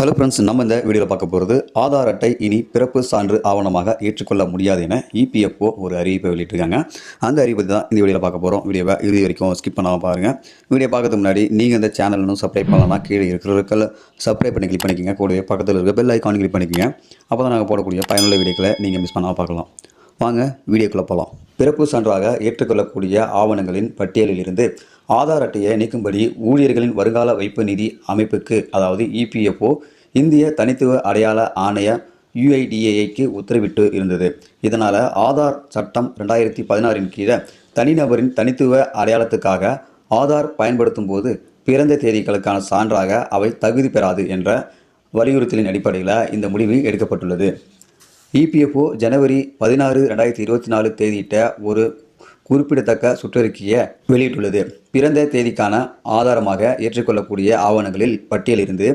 Hello friends நம்ம இந்த வீடியோவில் பார்க்க போகிறது ஆதார் அட்டை இனி பிறப்பு சான்று ஆவணமாக ஏற்றுக்கொள்ள முடியாது என இபிஎஃப்ஓ ஒரு அறிவிப்பை வெளியிட்டிருக்காங்க. அந்த அறிவிப்பை தான் இந்த வீடியோவில் பார்க்க போகிறோம் வீடியோவை இறுதி வரைக்கும் ஸ்கிப் பண்ணாமல் பாருங்கள் வீடியோ பார்க்கறதுக்கு முன்னாடி நீங்கள் இந்த சேனல் இன்னும் சப்ஸ்கிரைப் பண்ணலாம் கீழே இருக்கிற சப்ஸ்கிரைப் பண்ணி கிளிக் பண்ணிக்கோங்க. கூடவே பக்கத்தில் இருக்க பெல் ஐக்கான் கிளிக் பண்ணிக்கோங்க. அப்போ தான் நாங்கள் போடக்கூடிய பயனுள்ள வீடியோக்களை நீங்கள் மிஸ் பண்ணாமல் பார்க்கலாம். வாங்க வீடியோக்குள்ளே போகலாம் பிறப்பு சான்றாக ஏற்றுக்கொள்ளக்கூடிய ஆவணங்களின் பட்டியலிலிருந்து ஆதார் அட்டையை நீக்கும்படி ஊழியர்களின் வருங்கால வைப்பு நிதி அமைப்புக்கு அதாவது இபிஎஃப்ஓ இந்திய தனித்துவ அடையாள ஆணைய யுஐடிஏஐக்கு உத்தரவிட்டு இருந்தது. இதனால் ஆதார் சட்டம் ரெண்டாயிரத்தி பதினாறின் கீழே தனிநபரின் தனித்துவ அடையாளத்துக்காக ஆதார் பயன்படுத்தும் போது பிறந்த தேதிகளுக்கான சான்றாக அவை தகுதி பெறாது என்ற வலியுறுத்தலின் அடிப்படையில் இந்த முடிவு எடுக்கப்பட்டுள்ளது. இபிஎஃப்ஓ ஜனவரி பதினாறு ரெண்டாயிரத்தி இருபத்தி நாலு தேதியிட்ட ஒரு குறிப்பிடத்தக்க சுற்றறிக்கையை வெளியிட்டுள்ளது. பிறந்த தேதிக்கான ஆதாரமாக ஏற்றுக்கொள்ளக்கூடிய ஆவணங்களில் பட்டியலிருந்து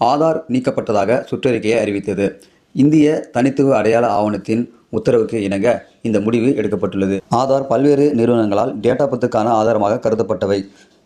ஆதார் நீக்கப்பட்டதாக சுற்றறிக்கையை அறிவித்தது. இந்திய தனித்துவ அடையாள ஆவணத்தின் உத்தரவுக்கு இணங்க இந்த முடிவு எடுக்கப்பட்டுள்ளது. ஆதார் பல்வேறு நிறுவனங்களால் டேட்டா பத்துக்கான ஆதாரமாக கருதப்பட்டவை.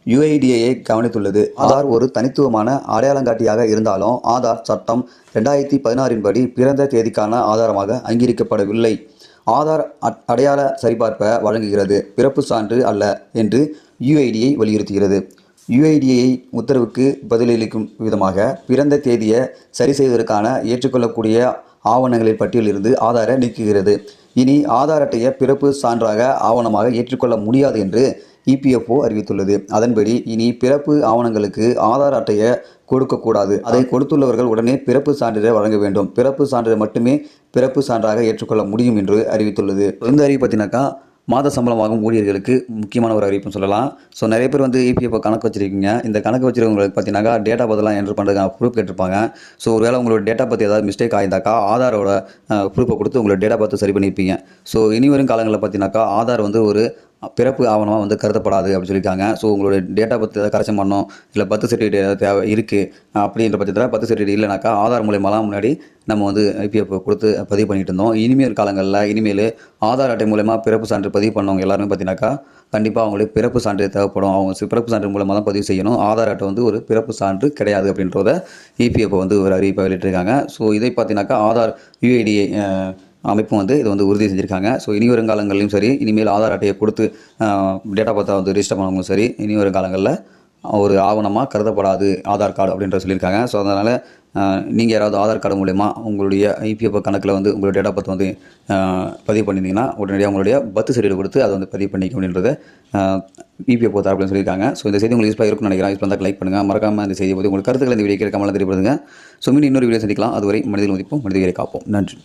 யுஐடிஏயை கவனித்துள்ளது. ஆதார் ஒரு தனித்துவமான அடையாளங்காட்டியாக இருந்தாலும் ஆதார் சட்டம் ரெண்டாயிரத்தி பதினாறின் படி பிறந்த தேதிக்கான ஆதாரமாக அங்கீகரிக்கப்படவில்லை. ஆதார் அட்- அடையாள சரிபார்ப்பை வழங்குகிறது. பிறப்பு சான்று அல்ல என்று யுஐடியை வலியுறுத்துகிறது. யுஐடிஏ உத்தரவுக்கு பதிலளிக்கும் விதமாக பிறந்த தேதியை சரி செய்வதற்கான ஏற்றுக்கொள்ளக்கூடிய ஆவணங்களின் பட்டியலிருந்து ஆதாரை நீக்குகிறது. இனி ஆதார் அட்டையை பிறப்பு சான்றாக ஆவணமாக ஏற்றுக்கொள்ள முடியாது என்று இபிஎஃப்ஓ அறிவித்துள்ளது. அதன்படி இனி பிறப்பு ஆவணங்களுக்கு ஆதார் அட்டையை கொடுக்கக்கூடாது. அதை கொடுத்துள்ளவர்கள் உடனே பிறப்பு சான்றிதழை வழங்க வேண்டும். பிறப்பு சான்றிதழ் மட்டுமே பிறப்பு சான்றாக ஏற்றுக்கொள்ள முடியும் என்று அறிவித்துள்ளது. இந்த அறிவு பார்த்தீங்கன்னாக்கா மாத சம்பளம் வாங்கும் ஊழியர்களுக்கு முக்கியமான ஒரு அறிவிப்பும் சொல்லலாம். ஸோ நிறைய பேர் வந்து இபிஎஃப் கணக்கு வச்சிருக்கீங்க. இந்த கணக்கு வச்சிருக்கவங்களுக்கு பார்த்தீங்கன்னாக்கா டேட்டா பத்திலாம் என்ட்ரு பண்ணுறதுக்கான ப்ரூஃப் கேட்டிருப்பாங்க. ஸோ ஒருவேளை உங்களோட டேட்டா பற்றி ஏதாவது மிஸ்டேக் ஆயிருந்தாக்கா ஆதாரோட ப்ரூஃபை கொடுத்து உங்களோட டேட்டா பார்த்து சரி பண்ணியிருப்பீங்க ஸோ இனி வரும் காலங்களில் பார்த்தீங்கன்னாக்கா ஆதார் வந்து ஒரு பிறப்பு ஆவணமாக வந்து கருதப்படாது அப்படின்னு சொல்லியிருக்காங்க. ஸோ உங்களோட டேட்டா பற்றி ஏதாவது கரெக்ஷன் பண்ணணும். இல்லை பர்த் சர்டிஃபிகேட் ஏதாவது தேவை இருக்குது அப்படின்ற பட்சத்தில் பர்த் சர்டிஃபிகேட் இல்லைனாக்கா ஆதார் மூலயமாலாம் முன்னாடி நம்ம வந்து ஐபிஎஃப் கொடுத்து பதிவு பண்ணிட்டு இருந்தோம். இனிமேல் காலங்களில் இனிமேல் ஆதார் அட்டை மூலயமா பிறப்பு சான்று பதிவு பண்ணவங்க எல்லாருமே பார்த்தீங்கன்னாக்கா கண்டிப்பாக அவங்களுக்கு பிறப்பு சான்று தேவைப்படும். அவங்க பிறப்பு சான்று மூலமாக தான் பதிவு செய்யணும். ஆதார் அட்டை வந்து ஒரு பிறப்பு சான்று கிடையாது அப்படின்றத இபிஎஃப் வந்து ஒரு அறிவிப்பை வெளியிட்டிருக்காங்க. ஸோ இதை பார்த்தீங்கன்னாக்கா ஆதார் யூஐடிஐ அமைப்பும் வந்து இதை வந்து உறுதி செஞ்சுருக்காங்க. ஸோ இனி வரும் காலங்களிலும் சரி இனிமேல் ஆதார் அட்டையை கொடுத்து டேட்டா பார்த்தா வந்து ரிஜிஸ்டர் பண்ணவங்களும் சரி இனி வரும் காலங்களில் ஒரு ஆவணமாக கருதப்படாது ஆதார் கார்டு அப்படின்ற சொல்லியிருக்காங்க. ஸோ அதனால் நீங்கள் யாராவது ஆதார் கார்டு மூலயமா உங்களுடைய ஐபிஎஃப் கணக்கில் வந்து உங்களுடைய டேட்டா பர்த் வந்து பதிவு பண்ணியிருந்தீங்கன்னா உடனடியாக உங்களுடைய பர்த் சர்டிஃபிகேட் கொடுத்து அதை வந்து பதிவு பண்ணிக்க அப்படின்றத இபிஎஃப் அப்படின்னு சொல்லியிருக்காங்க. ஸோ இந்த செய்தி உங்களுக்கு யூஸ்ஃபாக இருக்கும்னு நினைக்கிறேன். யூஸ் பண்ணால் லைக் பண்ணுங்கள் மறக்காமல் இந்த செய்தி பற்றி உங்களுக்கு கருத்துக்களை இந்த வீடியோ கேட்காமல் தெரியப்படுங்க ஸோ மீன் இன்னொரு வீடியோ சந்திக்கலாம். அதுவரை மனிதர்கள் மதிப்போம் மனிதர்களை காப்போம். நன்றி.